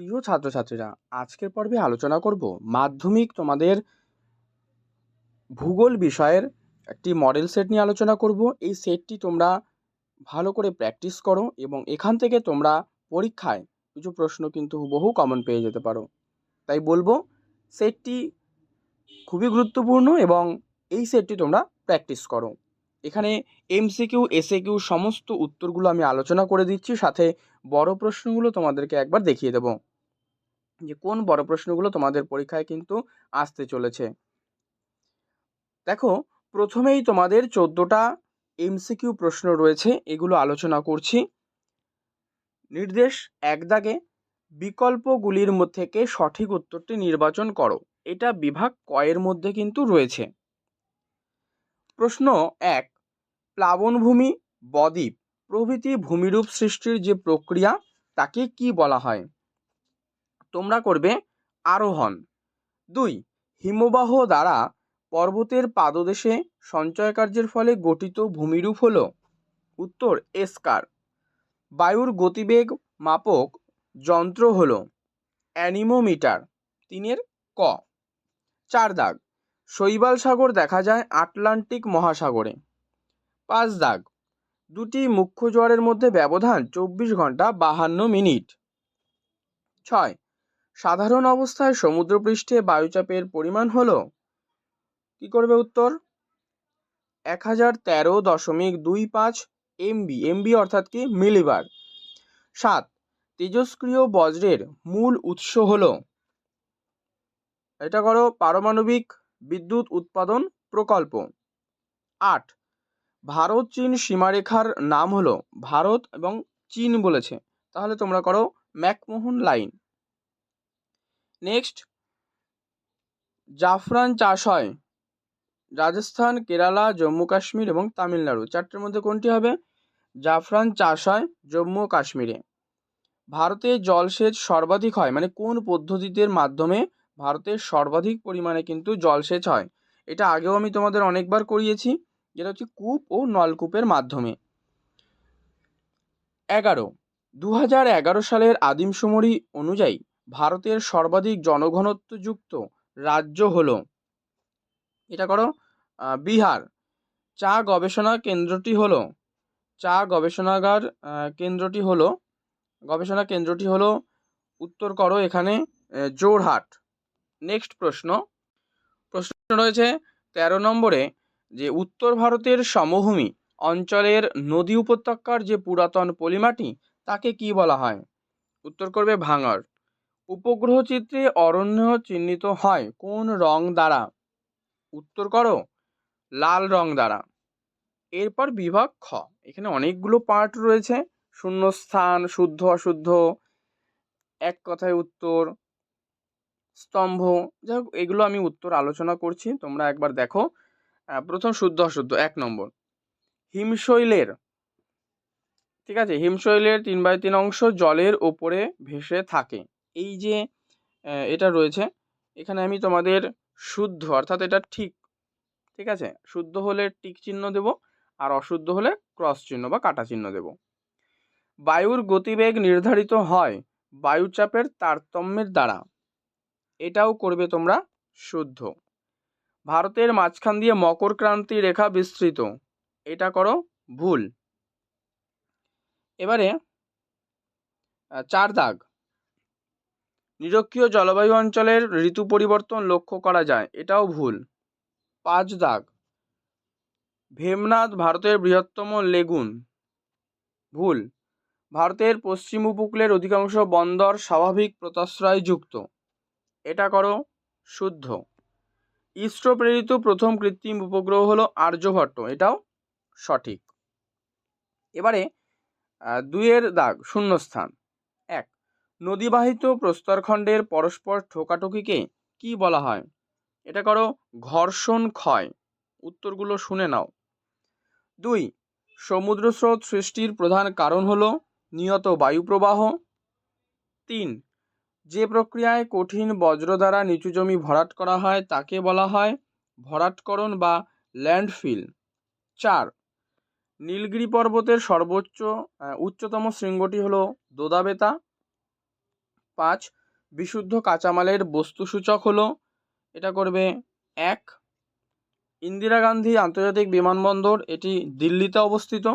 প্রিয় ছাত্রছাত্রীরা, আজকের পর্বে আলোচনা করব মাধ্যমিক তোমাদের ভূগোল বিষয়ের একটি মডেল সেট নিয়ে আলোচনা করব। এই সেটটি তোমরা ভালো করে প্র্যাকটিস করো এবং এখান থেকে তোমরা পরীক্ষায় কিছু প্রশ্ন কিন্তু হুবহু কমন পেয়ে যেতে পারো। তাই বলব সেটটি খুবই গুরুত্বপূর্ণ এবং এই সেটটি তোমরা প্র্যাকটিস করো। এখানে এমসিকিউ এসএকিউ সমস্ত উত্তরগুলো আমি আলোচনা করে দিচ্ছি, সাথে বড় প্রশ্নগুলো তোমাদেরকে একবার দেখিয়ে দেব। যে কোন বড় প্রশ্নগুলো তোমাদের পরীক্ষায় কিন্তু আসতে চলেছে। দেখো, প্রথমেই তোমাদের চোদ্দোটা এমসিকিউ প্রশ্ন রয়েছে, এগুলো আলোচনা করছি। নির্দেশ, এক দাগে, বিকল্পগুলির মধ্যে থেকে সঠিক উত্তরটি নির্বাচন করো। এটা বিভাগ কয়ের মধ্যে কিন্তু রয়েছে। প্রশ্ন এক, প্লাবনভূমি, বদ্বীপ, প্রভৃতি ভূমিরূপ সৃষ্টির যে প্রক্রিয়া, তাকে কি বলা হয়? তোমরা করবে, আরোহণ। দুই, হিমবাহ দ্বারা পর্বতের পাদদেশে সঞ্চয় কার্যের ফলে গঠিত ভূমিরূপ হল, উত্তর, এসকার। বায়ুর গতিবেগ মাপক যন্ত্র হল, অ্যানিমোমিটার, তিনের ক। চার দাগ, শৈবাল সাগর দেখা যায় আটলান্টিক মহাসাগরে। পাঁচ দাগ, দুটি মুখ্য জোয়ারের মধ্যে ব্যবধান চব্বিশ ঘণ্টা বাহান্ন মিনিট। ছয় সাধারণ অবস্থায় সমুদ্রপৃষ্ঠে বায়ুচাপের পরিমাণ হল? কি করবে উত্তর? এক হাজার তেরো দশমিক দুই পাঁচ এমবি এমবি অর্থাৎ কি? মিলিবার। সাত, তেজস্ক্রিয় বজ্রের মূল উৎস হল? এটা করো পারমাণবিক বিদ্যুৎ উৎপাদন প্রকল্প। আট, ভারত চীন সীমারেখার নাম হলো ভারত এবং চীন বলেছে। তাহলে তোমরা করো ম্যাকমোহন লাইন। নেক্সট জাফরান চাষ হয়। রাজস্থান, কেরালা, জম্মু, কাশ্মীর এবং তামিলনাড়ু। চারটের মধ্যে কোনটি হবে? জাফরান চাষ হয় জম্মু কাশ্মীরে। ভারতে জলসেচ সর্বাধিক হয় মানে কোন পদ্ধতিদের মাধ্যমে ভারতের সর্বাধিক পরিমাণে কিন্তু জলসেচ হয়? এটা আগেও আমি তোমাদের অনেকবার করিয়েছি। যেটা হচ্ছে কূপ ও নলকূপের মাধ্যমে। এগারো। দু হাজার এগারো সালের অনুযায়ী ভারতের সর্বাধিক জনঘনত্বযুক্ত রাজ্য হল, এটা করো বিহার। চা গবেষণা কেন্দ্রটি হলো, চা গবেষণাগার কেন্দ্রটি হলো, গবেষণা কেন্দ্রটি হলো উত্তর করো এখানে জোরহাট। নেক্সট প্রশ্ন। প্রশ্ন রয়েছে, তেরো নম্বরে যে উত্তর ভারতের সমভূমি অঞ্চলের নদী উপত্যকার যে পুরাতন পলিমাটি, তাকে কি বলা হয়? উত্তর করবে ভাঙর উপগ্রহ চিত্রে অরণ্য চিহ্নিত হয় কোন রং দ্বারা? উত্তর করো, লাল রং দ্বারা। এরপর বিভাগ খ। এখানে অনেকগুলো পার্ট রয়েছে। শূন্যস্থান, শুদ্ধ, অশুদ্ধ, এক কথায় উত্তর, স্তম্ভ। যাই এগুলো আমি উত্তর আলোচনা করছি। তোমরা একবার দেখো। প্রথম শুদ্ধ, অশুদ্ধ, এক নম্বর। হিমশৈলের, ঠিক আছে? হিমশৈলের তিন বাই তিন অংশ জলের ওপরে ভেসে থাকে। এই যে এটা রয়েছে, এখানে আমি তোমাদের শুদ্ধ, অর্থাৎ এটা ঠিক ঠিক আছে? শুদ্ধ হলে টিক চিহ্ন দেব, আর অশুদ্ধ হলে ক্রস চিহ্ন বা কাটা চিহ্ন দেব। বায়ুর গতিবেগ নির্ধারিত হয় বায়ুচাপের তারতম্যের দ্বারা। এটাও করবে তোমরা শুদ্ধ। ভারতের মাঝখান দিয়ে মকর ক্রান্তি রেখা বিস্তৃত। এটা করো ভুল। এবারে চার দাগ। নিরক্ষীয় জলবায়ু অঞ্চলের ঋতু পরিবর্তন লক্ষ্য করা যায়। এটাও ভুল। পাঁচ দাগ। ভেমনাথ ভারতের বৃহত্তম লেগুন। ভুল। ভারতের পশ্চিম উপকূলের অধিকাংশ বন্দর স্বাভাবিক প্রতাশ্রয়যুক্ত এটা করো, শুদ্ধ। ইসরো প্রেরিত প্রথম কৃত্রিম উপগ্রহ হলো আর্যভট্ট। এটাও সঠিক। এবারে দুইয়ের দাগ, শূন্যস্থান। নদীবাহিত প্রস্তরখণ্ডের পরস্পর ঠোকাঠুকিকে কি বলা হয়? এটা করো ঘর্ষণ ক্ষয়। উত্তরগুলো শুনে নাও। দুই সমুদ্র স্রোত সৃষ্টির প্রধান কারণ হল নিয়ত বায়ুপ্রবাহ। তিন, যে প্রক্রিয়ায় কঠিন বজ্র দ্বারা নিচু জমি ভরাট করা হয় তাকে বলা হয় ভরাটকরণ বা ল্যান্ডফিল। চার, নীলগিরি পর্বতের সর্বোচ্চ উচ্চতম শৃঙ্গটি হল দোদাবেতা। পাঁচ, বিশুদ্ধ কাঁচামালের বস্তুসূচক হলো, এটা করবে এক। ইন্দিরা গান্ধী আন্তর্জাতিক বিমানবন্দর, এটি দিল্লিতে অবস্থিত।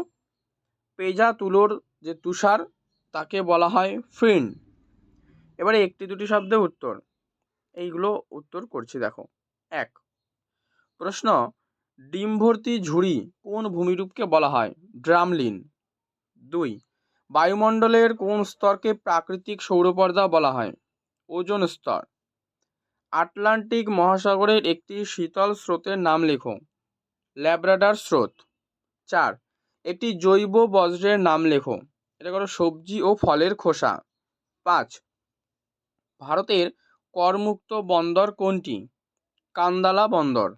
পেজা তুলোর যে তুষার, তাকে বলা হয় ফিন্ড এবারে একটি দুটি শব্দে উত্তর। এইগুলো উত্তর করছি, দেখো। এক। প্রশ্ন, ডিম ভর্তি ঝুড়ি কোন ভূমিরূপকে বলা হয়? ড্রামলিন। দুই। বায়ুমণ্ডলের কোন স্তরকে প্রাকৃতিক সৌরপর্দা বলা হয়? ওজোন স্তর। আটলান্টিক মহাসাগরের একটি শীতল স্রোতের নাম লেখো। ল্যাব্রাডার স্রোত। চার একটি জৈব বজ্রের নাম লেখো। এটা করো সবজি ও ফলের খোসা। পাঁচ, ভারতের করমুক্ত বন্দর কোনটি? কান্দালা বন্দর।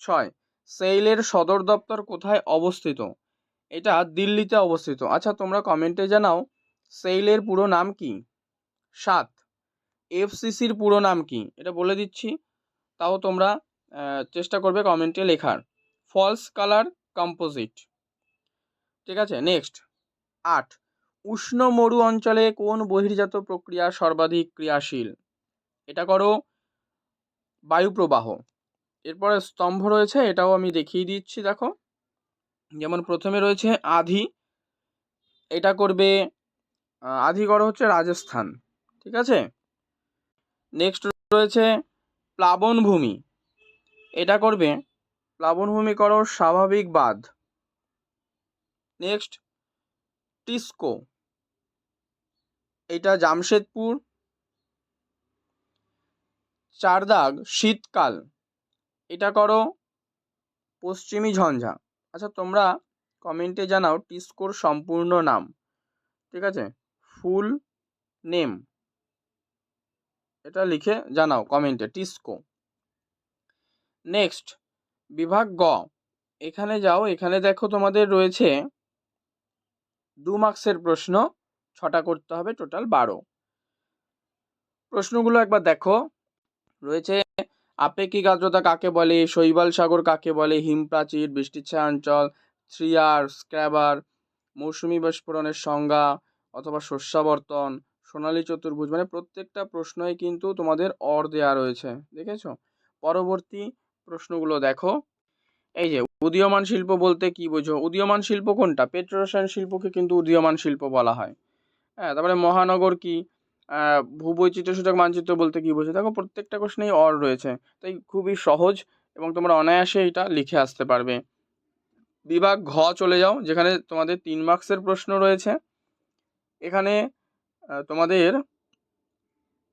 ছয়, সেইলের সদর দপ্তর কোথায় অবস্থিত? এটা দিল্লিতে অবস্থিত। আচ্ছা তোমরা কমেন্টে জানাও সেইলের পুরো নাম কি? সাত। এফসিসির পুরো নাম কি? এটা বলে দিচ্ছি, তাও তোমরা চেষ্টা করবে কমেন্টে লেখার। ফলস কালার কম্পোজিট ঠিক আছে নেক্সট আট। উষ্ণ মরু অঞ্চলে কোন বহির্জাত প্রক্রিয়া সর্বাধিক ক্রিয়াশীল? এটা করো, বায়ুপ্রবাহ। এরপরে স্তম্ভ রয়েছে, এটাও আমি দেখিয়ে দিচ্ছি, দেখো। যেমন প্রথমে রয়েছে আধি। এটা করবে আধি করো হচ্ছে রাজস্থান, ঠিক আছে? নেক্সট রয়েছে প্লাবনভূমি এটা করবে প্লাবনভূমি করো স্বাভাবিক বাঁধ। নেক্সট টিস্কো। এটা জামশেদপুর। চারদাগ, শীতকাল। এটা করো পশ্চিমী ঝঞ্ঝা। আচ্ছা তোমরা কমেন্টে জানাও টিস্কোর সম্পূর্ণ নাম। ঠিক আছে? ফুল নেম এটা লিখে জানাও কমেন্টে টিস্কো নেক্সট বিভাগ গ। এখানে যাও, এখানে দেখো তোমাদের রয়েছে দু মার্কসের প্রশ্ন, ছটা করতে হবে টোটাল বারো। প্রশ্নগুলো একবার দেখো। রয়েছে আপেক্ষিক আর্দ্রতা কাকে বলে? শৈবাল সাগর কাকে বলে? হিমপ্রাচীর বৃষ্টিচ্ছায়া অঞ্চল, থ্রিয়ার স্ক্র্যাবার মৌসুমি বিস্ফোরণের সংজ্ঞা অথবা শস্যাবর্তন, সোনালী চতুর্ভুজ মানে প্রত্যেকটা প্রশ্নই কিন্তু তোমাদের অর দেয়া রয়েছে। দেখেছ? পরবর্তী প্রশ্নগুলো দেখো। এই যে, উদীয়মান শিল্প বলতে কি বোঝো? উদীয়মান শিল্প কোনটা? পেট্রোরসায়ন শিল্পকে কিন্তু উদীয়মান শিল্প বলা হয়। হ্যাঁ তারপরে মহানগর কি? আহ, ভূবৈচিত্র্য সূচক মানচিত্র বলতে কি বোঝো দেখো প্রত্যেকটা প্রশ্নেই অর রয়েছে তাই খুবই সহজ এবং তোমরা অনায়াসে এটা লিখে আসতে পারবে। বিভাগ ঘ চলে যাও যেখানে তোমাদের তিন মার্কসের প্রশ্ন রয়েছে। এখানে তোমাদের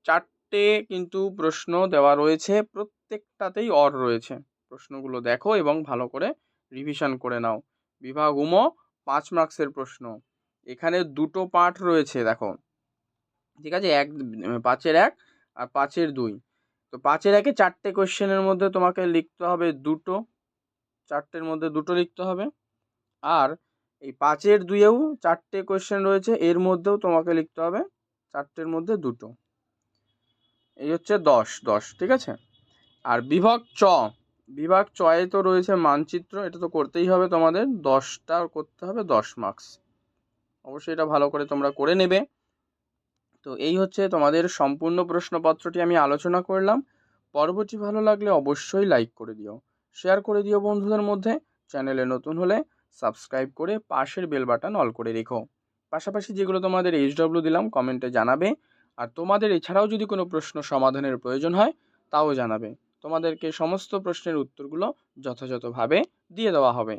চারটে কিন্তু প্রশ্ন দেওয়া রয়েছে প্রত্যেকটাতেই অর রয়েছে। প্রশ্নগুলো দেখো এবং ভালো করে রিভিশন করে নাও। বিভাগ উম পাঁচ মার্কসের প্রশ্ন। এখানে দুটো পার্ট রয়েছে দেখো। ঠিক আছে? এক পাঁচের এক আর পাঁচের দুই। তো পাঁচের একে চারটে কোয়েশ্চেনের মধ্যে তোমাকে লিখতে হবে দুটো। চারটের মধ্যে দুটো লিখতে হবে। আর এই পাঁচের দুইয়েও চারটে কোয়েশ্চেন রয়েছে, এর মধ্যেও তোমাকে লিখতে হবে চারটের মধ্যে দুটো। এই হচ্ছে দশ দশ, ঠিক আছে? আর বিভাগ চ, বিভাগ চয়ে তো রয়েছে মানচিত্র, এটা তো করতেই হবে তোমাদের। দশটা করতে হবে দশ মার্কস অবশ্যই এটা ভালো করে তোমরা করে নেবে। তো এই হচ্ছে তোমাদের সম্পূর্ণ প্রশ্নপত্রটি আমি আলোচনা করলাম। পরবর্তী ভালো লাগলে অবশ্যই লাইক করে দিও। শেয়ার করে দিও বন্ধুদের মধ্যে। চ্যানেলে নতুন হলে সাবস্ক্রাইব করে পাশের বেল বাটন অল করে রেখো। পাশাপাশি যেগুলো তোমাদের এইচডব্লিউ দিলাম কমেন্টে জানাবে। আর তোমাদের এছাড়াও যদি কোনো প্রশ্ন সমাধানের প্রয়োজন হয়, তাও জানাবে। তোমাদেরকে সমস্ত প্রশ্নের উত্তরগুলো যথাযথভাবে দিয়ে দেওয়া হবে।